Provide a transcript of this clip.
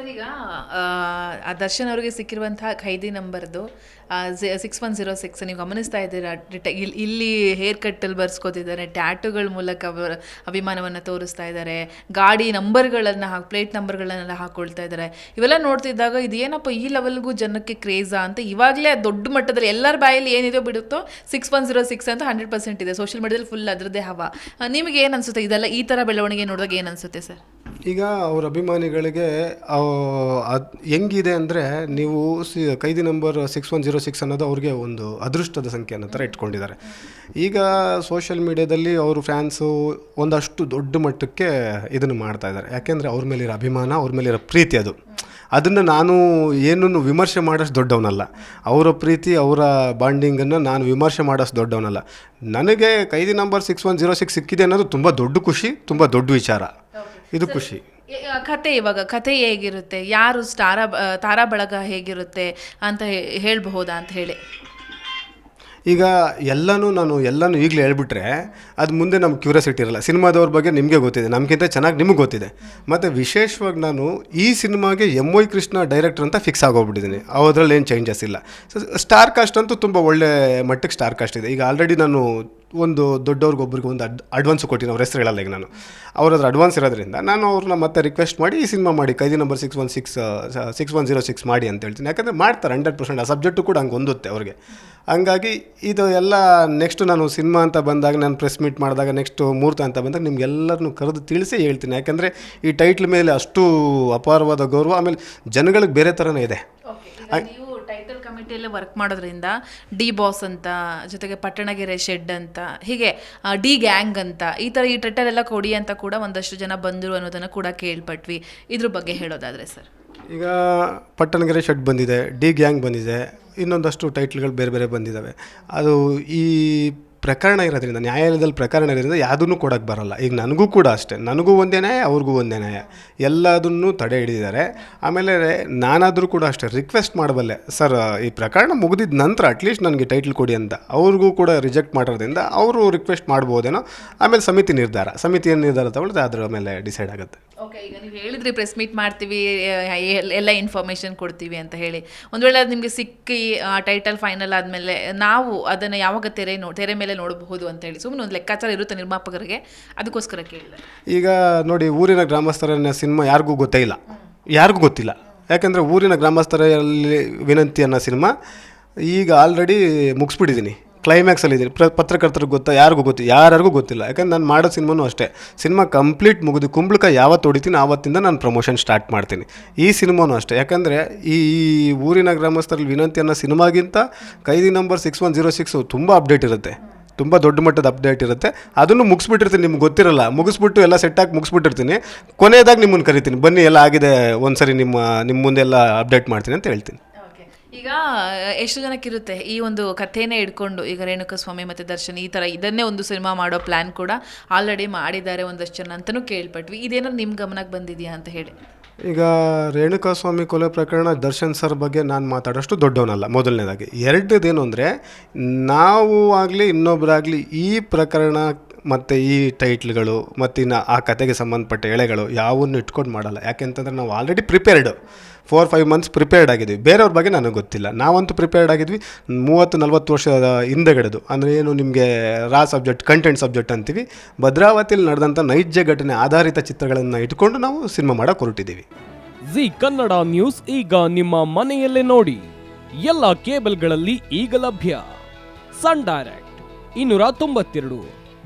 Sir ಆ, ದರ್ಶನ್ ಅವರಿಗೆ ಸಿಕ್ಕಿರುವಂತಹ ಖೈದಿ ನಂಬರ್ದು ಸಿಕ್ಸ್ ಒನ್ ಜೀರೋ ಸಿಕ್ಸ್ ನೀವು ಗಮನಿಸ್ತಾ ಇದ್ದೀರಾ? ಡಿಟೆ ಇಲ್- ಇಲ್ಲಿ ಹೇರ್ ಕಟ್ಟಲ್ಲಿ ಬರ್ಸ್ಕೊತಿದ್ದಾರೆ ಟ್ಯಾಟುಗಳ ಮೂಲಕ ಅವರ ಅಭಿಮಾನವನ್ನು ತೋರಿಸ್ತಾ ಇದ್ದಾರೆ ಗಾಡಿ ನಂಬರ್ಗಳನ್ನು ಹಾಕಿ ಪ್ಲೇಟ್ ನಂಬರ್ಗಳನ್ನೆಲ್ಲ ಹಾಕ್ಕೊಳ್ತಾ ಇದ್ದಾರೆ. ಇವೆಲ್ಲ ನೋಡ್ತಿದ್ದಾಗ ಇದೇನಪ್ಪ ಈ ಲೆವೆಲ್ಗೂ ಜನಕ್ಕೆ ಕ್ರೇಜಾ ಅಂತ ಇವಾಗಲೇ ದೊಡ್ಡ ಮಟ್ಟದಲ್ಲಿ ಎಲ್ಲರ ಬಾಯಲ್ಲಿ ಏನಿದೆಯೋ ಬಿಡುತ್ತೋ ಸಿಕ್ಸ್ ಒನ್ ಜೀರೋ ಸಿಕ್ಸ್ ಅಂತ ಹಂಡ್ರೆಡ್ ಪರ್ಸೆಂಟ್ ಇದೆ. ಸೋಷಿಯಲ್ ಮೀಡಿಯಾದಲ್ಲಿ ಫುಲ್ ಅದರದ್ದೇ ಹವಾ. ನಿಮಗೆ ಏನು ಅನ್ಸುತ್ತೆ? ಇದೆಲ್ಲ ಈ ಥರ ಬೆಳವಣಿಗೆ ನೋಡಿದಾಗ ಏನು ಅನ್ಸುತ್ತೆ ಸರ್? ಈಗ ಅವ್ರ ಅಭಿಮಾನಿಗಳಿಗೆ ಅದು ಹೆಂಗಿದೆ ಅಂದರೆ ನೀವು ಸಿ, ಕೈದಿ number six one zero six ಅನ್ನೋದು ಅವ್ರಿಗೆ ಒಂದು ಅದೃಷ್ಟದ ಸಂಖ್ಯೆ ಅನ್ನೋ ಥರ ಇಟ್ಕೊಂಡಿದ್ದಾರೆ. ಈಗ ಸೋಷಿಯಲ್ ಮೀಡ್ಯಾದಲ್ಲಿ ಅವರು ಫ್ಯಾನ್ಸು ಒಂದಷ್ಟು ದೊಡ್ಡ ಮಟ್ಟಕ್ಕೆ ಇದನ್ನು ಮಾಡ್ತಾ ಇದ್ದಾರೆ. ಯಾಕೆಂದರೆ ಅವ್ರ ಮೇಲಿರೋ ಅಭಿಮಾನ, ಅವ್ರ ಮೇಲಿರೋ ಪ್ರೀತಿ ಅದು. ಅದನ್ನು ನಾನು ಏನನ್ನು ವಿಮರ್ಶೆ ಮಾಡೋಷ್ಟು ದೊಡ್ಡವನಲ್ಲ. ಅವರ ಪ್ರೀತಿ, ಅವರ ಬಾಂಡಿಂಗನ್ನು ನಾನು ವಿಮರ್ಶೆ ಮಾಡೋಷ್ಟು ದೊಡ್ಡವನಲ್ಲ. ನನಗೆ Kaidi number six one zero six ಸಿಕ್ಕಿದೆ ಅನ್ನೋದು ತುಂಬ ದೊಡ್ಡ ಖುಷಿ, ತುಂಬ ದೊಡ್ಡ ವಿಚಾರ. ಇದು ಖುಷಿ. ಕತೆ ಇವಾಗ ಕತೆ ಹೇಗಿರುತ್ತೆ? ಯಾರು ಸ್ಟಾರ ತಾರಾ ಬಳಗ ಹೇಗಿರುತ್ತೆ ಅಂತ ಹೇಳಬಹುದಾ ಅಂತ ಹೇಳಿ. ಈಗ ಎಲ್ಲನೂ ನಾನು ಎಲ್ಲನೂ ಈಗಲೇ ಹೇಳ್ಬಿಟ್ರೆ ಅದು ಮುಂದೆ ನಮ್ಮ ಕ್ಯೂರಿಯಾಸಿಟಿ ಇರಲ್ಲ. ಸಿನಿಮಾದವ್ರ ಬಗ್ಗೆ ನಿಮಗೆ ಗೊತ್ತಿದೆ. ನಮಗಿಂತ ಚೆನ್ನಾಗಿ ನಿಮಗೆ ಗೊತ್ತಿದೆ. ಮತ್ತು ವಿಶೇಷವಾಗಿ ನಾನು ಈ ಸಿನಿಮಾಗೆ ಎಂ ವೈ ಕೃಷ್ಣ ಡೈರೆಕ್ಟರ್ ಅಂತ ಫಿಕ್ಸ್ ಆಗೋಗ್ಬಿಟ್ಟಿದ್ದೀನಿ ಅವರಲ್ಲೇನು ಏನು ಚೇಂಜಸ್ ಇಲ್ಲ. ಸೊ ಸ್ಟಾರ್ ಕಾಸ್ಟ್ ಅಂತೂ ತುಂಬ ಒಳ್ಳೆ ಮಟ್ಟಕ್ಕೆ ಸ್ಟಾರ್ ಕಾಸ್ಟ್ ಇದೆ. ಈಗ ಆಲ್ರೆಡಿ ನಾನು ಒಂದು ದೊಡ್ಡವ್ರಿಗೆ ಒಬ್ರಿಗೆ ಒಂದು ಅಡ್ ಅಡ್ವಾನ್ಸ್ ಕೊಟ್ಟಿನಿ ಅವ್ರ ಹೆಸರು ಹೇಳಲ್ಲ ಈಗ ನಾನು. ಅವ್ರ ಹತ್ರ ಅಡ್ವಾನ್ಸ್ ಇರೋದ್ರಿಂದ ನಾನು ಅವ್ರನ್ನ ಮತ್ತೆ ರಿಕ್ವೆಸ್ಟ್ ಮಾಡಿ ಈ ಸಿನಿಮಾ ಮಾಡಿ Kaidi number six one six six one zero six ಮಾಡಿ ಅಂತ ಹೇಳ್ತೀನಿ. ಯಾಕಂದರೆ ಮಾಡ್ತಾರೆ ಹಂಡ್ರೆಡ್ ಪರ್ಸೆಂಟ್ ಆ ಸಬ್ಜೆಕ್ಟು ಕೂಡ ಹಂಗೆ ಹೊಂದುತ್ತೆ ಅವ್ರಿಗೆ. ಹಂಗಾಗಿ ಇದು ಎಲ್ಲ ನೆಕ್ಸ್ಟ್ ನಾನು ಸಿನಿಮಾ ಅಂತ ಬಂದಾಗ ನಾನು ಪ್ರೆಸ್ ಮೀಟ್ ಮಾಡಿದಾಗ ನೆಕ್ಸ್ಟ್ ಮೂರ್ತ ಅಂತ ಬಂದಾಗ ನಿಮ್ಗೆಲ್ಲರನ್ನೂ ಕರೆದು ತಿಳಿಸಿ ಹೇಳ್ತೀನಿ. ಯಾಕಂದರೆ ಈ ಟೈಟ್ಲ್ ಮೇಲೆ ಅಷ್ಟು ಅಪಾರವಾದ ಗೌರವ ಆಮೇಲೆ ಜನಗಳಿಗೆ ಬೇರೆ ಥರನೇ ಇದೆ. ಕಮಿಟಿಯಲ್ಲಿ ವರ್ಕ್ ಮಾಡೋದ್ರಿಂದ ಡಿ ಬಾಸ್ ಅಂತ, ಜೊತೆಗೆ ಪಟ್ಟಣಗೆರೆ ಶೆಡ್ ಅಂತ, ಹೀಗೆ ಡಿ ಗ್ಯಾಂಗ್ ಅಂತ, ಈ ಥರ ಈ ಟೈಟಲ್ ಎಲ್ಲ ಕೊಡಿ ಅಂತ ಕೂಡ ಒಂದಷ್ಟು ಜನ ಬಂದರು ಅನ್ನೋದನ್ನು ಕೂಡ ಕೇಳ್ಪಟ್ವಿ. ಇದ್ರ ಬಗ್ಗೆ ಹೇಳೋದಾದರೆ ಸರ್. ಈಗ ಪಟ್ಟಣಗೆರೆ ಶೆಡ್ ಬಂದಿದೆ ಡಿ ಗ್ಯಾಂಗ್ ಬಂದಿದೆ, ಇನ್ನೊಂದಷ್ಟು ಟೈಟ್ಲ್ಗಳು ಬೇರೆ ಬೇರೆ ಬಂದಿದ್ದಾವೆ ಅದು ಈ ಪ್ರಕರಣ ಇರೋದ್ರಿಂದ, ನ್ಯಾಯಾಲಯದಲ್ಲಿ ಪ್ರಕರಣ ಇರೋದ್ರಿಂದ ಯಾವುದನ್ನು ಕೊಡೋಕ್ಕೆ ಬರಲ್ಲ. ಈಗ ನನಗೂ ಕೂಡ ಅಷ್ಟೇ. ನನಗೂ ಒಂದೇ ನ್ಯಾಯ, ಅವ್ರಿಗೂ ಒಂದೇ ನ್ಯಾಯ. ಎಲ್ಲದನ್ನು ತಡೆ ಹಿಡಿದಿದ್ದಾರೆ. ಆಮೇಲೆ ನಾನಾದರೂ ಕೂಡ ಅಷ್ಟೇ ರಿಕ್ವೆಸ್ಟ್ ಮಾಡಬಲ್ಲೆ, ಸರ್, ಈ ಪ್ರಕರಣ ಮುಗಿದಿದ ನಂತರ ಅಟ್ಲೀಸ್ಟ್ ನನಗೆ ಟೈಟ್ಲ್ ಕೊಡಿ ಅಂತ. ಅವ್ರಿಗೂ ಕೂಡ ರಿಜೆಕ್ಟ್ ಮಾಡೋದ್ರಿಂದ ಅವರು ರಿಕ್ವೆಸ್ಟ್ ಮಾಡ್ಬೋದೇನೋ. ಆಮೇಲೆ ಸಮಿತಿ ನಿರ್ಧಾರ. ಸಮಿತಿಯ ನಿರ್ಧಾರ ತಗೊಳ್ಳೋದು ಅದರ ಮೇಲೆ ಡಿಸೈಡ್ ಆಗುತ್ತೆ. ಓಕೆ ಈಗ ನೀವು ಹೇಳಿದ್ರಿ ಪ್ರೆಸ್ ಮೀಟ್ ಮಾಡ್ತೀವಿ ಎಲ್ಲ ಇನ್ಫಾರ್ಮೇಶನ್ ಕೊಡ್ತೀವಿ ಅಂತ ಹೇಳಿ. ಒಂದು ವೇಳೆ ಅದು ನಿಮಗೆ ಸಿಕ್ಕಿ ಟೈಟಲ್ ಫೈನಲ್ ಆದಮೇಲೆ ನಾವು ಅದನ್ನು ಯಾವಾಗ ತೆರೆ ನೋ, ತೆರೆ ಮೇಲೆ ನೋಡಬಹುದು ಅಂತ ಹೇಳಿ. ಸುಮ್ಮನೆ ಒಂದು ಲೆಕ್ಕಾಚಾರ ಇರುತ್ತೆ ನಿರ್ಮಾಪಕರಿಗೆ, ಅದಕ್ಕೋಸ್ಕರ ಕೇಳಿದೆ. ಈಗ ನೋಡಿ, ಊರಿನ ಗ್ರಾಮಸ್ಥರ ಸಿನಿಮಾ ಯಾರಿಗೂ ಗೊತ್ತೇ ಇಲ್ಲ. ಯಾರಿಗೂ ಗೊತ್ತಿಲ್ಲ. ಯಾಕಂದರೆ ಊರಿನ ಗ್ರಾಮಸ್ಥರಲ್ಲಿ ವಿನಂತಿ ಅನ್ನೋ ಸಿನಿಮಾ ಈಗ ಆಲ್ರೆಡಿ ಮುಗಿಸ್ಬಿಟ್ಟಿದ್ದೀನಿ ಕ್ಲೈಮ್ಯಾಕ್ಸಲ್ಲಿ ಇದ್ದೀನಿ ಪ್ರ ಪತ್ರಕರ್ತರಿಗೆ ಗೊತ್ತಾ? ಯಾರಿಗೂ ಗೊತ್ತಿಲ್ಲ ಯಾರಿಗೂ ಗೊತ್ತಿಲ್ಲ. ಯಾಕಂದ್ರೆ ನಾನು ಮಾಡೋ ಸಿನಿಮಾನೂ ಅಷ್ಟೇ. ಸಿನಿಮಾ ಕಂಪ್ಲೀಟ್ ಮುಗಿದು ಕುಂಬಳಕ ಯಾವತ್ತು ಹೊಡಿತೀನಿ ಆವತ್ತಿಂದ ನಾನು ಪ್ರಮೋಷನ್ ಸ್ಟಾರ್ಟ್ ಮಾಡ್ತೀನಿ. ಈ ಸಿನಿಮಾನೂ ಅಷ್ಟೇ. ಯಾಕಂದರೆ ಈ ಊರಿನ ಗ್ರಾಮಸ್ಥರಲ್ಲಿ ವಿನಂತಿ ಅನ್ನೋ ಸಿನಿಮಾಗಿಂತ Kaidi number six one zero six ತುಂಬ ಅಪ್ಡೇಟ್ ಇರುತ್ತೆ. ತುಂಬ ದೊಡ್ಡ ಮಟ್ಟದ ಅಪ್ಡೇಟ್ ಇರುತ್ತೆ. ಅದನ್ನು ಮುಗಿಸ್ಬಿಟ್ಟಿರ್ತೀನಿ. ನಿಮ್ಗೆ ಗೊತ್ತಿರಲ್ಲ. ಮುಗಿಸ್ಬಿಟ್ಟು ಎಲ್ಲ ಸೆಟ್ಟಾಗಿ ಮುಗಿಸ್ಬಿಟ್ಟಿರ್ತೀನಿ. ಕೊನೆಯದಾಗ ನಿಮ್ಮನ್ನು ಕರಿತೀನಿ. ಬನ್ನಿ, ಎಲ್ಲ ಆಗಿದೆ. ಒಂದ್ಸರಿ ನಿಮ್ಮ ನಿಮ್ಮ ಮುಂದೆಲ್ಲ ಅಪ್ಡೇಟ್ ಮಾಡ್ತೀನಿ ಅಂತ ಹೇಳ್ತೀನಿ. ಈಗ ಎಷ್ಟು ಜನಕ್ಕಿರುತ್ತೆ ಈ ಒಂದು ಕಥೆನೇ ಇಟ್ಕೊಂಡು ಈಗ ರೇಣುಕಾ ಸ್ವಾಮಿ ಮತ್ತು ದರ್ಶನ್ ಈ ಥರ ಇದನ್ನೇ ಒಂದು ಸಿನಿಮಾ ಮಾಡೋ ಪ್ಲ್ಯಾನ್ ಕೂಡ ಆಲ್ರೆಡಿ ಮಾಡಿದ್ದಾರೆ ಒಂದಷ್ಟು ಜನ ಅಂತಲೂ ಕೇಳ್ಪಟ್ವಿ. ಇದೇನೋ ನಿಮ್ಮ ಗಮನಕ್ಕೆ ಬಂದಿದೆಯಾ ಅಂತ ಹೇಳಿ. ಈಗ ರೇಣುಕಾಸ್ವಾಮಿ ಕೊಲೆ ಪ್ರಕರಣ ದರ್ಶನ್ ಸರ್ ಬಗ್ಗೆ ನಾನು ಮಾತಾಡೋಷ್ಟು ದೊಡ್ಡವನಲ್ಲ ಮೊದಲನೇದಾಗಿ. ಎರಡನೇದೇನು ಅಂದರೆ, ನಾವು ಆಗಲಿ ಇನ್ನೊಬ್ಬರಾಗಲಿ ಈ ಪ್ರಕರಣ ಮತ್ತು ಈ ಟೈಟ್ಲ್ಗಳು ಮತ್ತು ಇನ್ನು ಆ ಕತೆಗೆ ಸಂಬಂಧಪಟ್ಟ ಎಳೆಗಳು ಯಾವನ್ನು ಇಟ್ಕೊಂಡು ಮಾಡಲ್ಲ. ಯಾಕೆಂತಂದ್ರೆ ನಾವು already prepared four five months prepared ಆಗಿದ್ವಿ. ಬೇರೆಯವ್ರ ಬಗ್ಗೆ ನನಗೆ ಗೊತ್ತಿಲ್ಲ. ನಾವಂತೂ ಪ್ರಿಪೇರ್ಡ್ ಆಗಿದ್ವಿ. ಮೂವತ್ತು, ನಲ್ವತ್ತು ವರ್ಷದ ಹಿಂದೆಗಡೆದು. ಅಂದರೆ ಏನು ನಿಮಗೆ ರಾ ಸಬ್ಜೆಕ್ಟ್ ಕಂಟೆಂಟ್ ಸಬ್ಜೆಕ್ಟ್ ಅಂತೀವಿ. ಭದ್ರಾವತಿಯಲ್ಲಿ ನಡೆದಂಥ ನೈಜ ಘಟನೆ ಆಧಾರಿತ ಚಿತ್ರಗಳನ್ನು ಇಟ್ಕೊಂಡು ನಾವು ಸಿನಿಮಾ ಮಾಡೋಕೆ ಹೊರಟಿದ್ದೀವಿ. ಜಿ ಕನ್ನಡ ನ್ಯೂಸ್ ಈಗ ನಿಮ್ಮ ಮನೆಯಲ್ಲೇ ನೋಡಿ. ಎಲ್ಲ ಕೇಬಲ್ಗಳಲ್ಲಿ ಈಗ ಲಭ್ಯ. ಸನ್ ಡೈರೆಕ್ಟ್ ಇನ್ನೂರ ತೊಂಬತ್ತೆರಡು.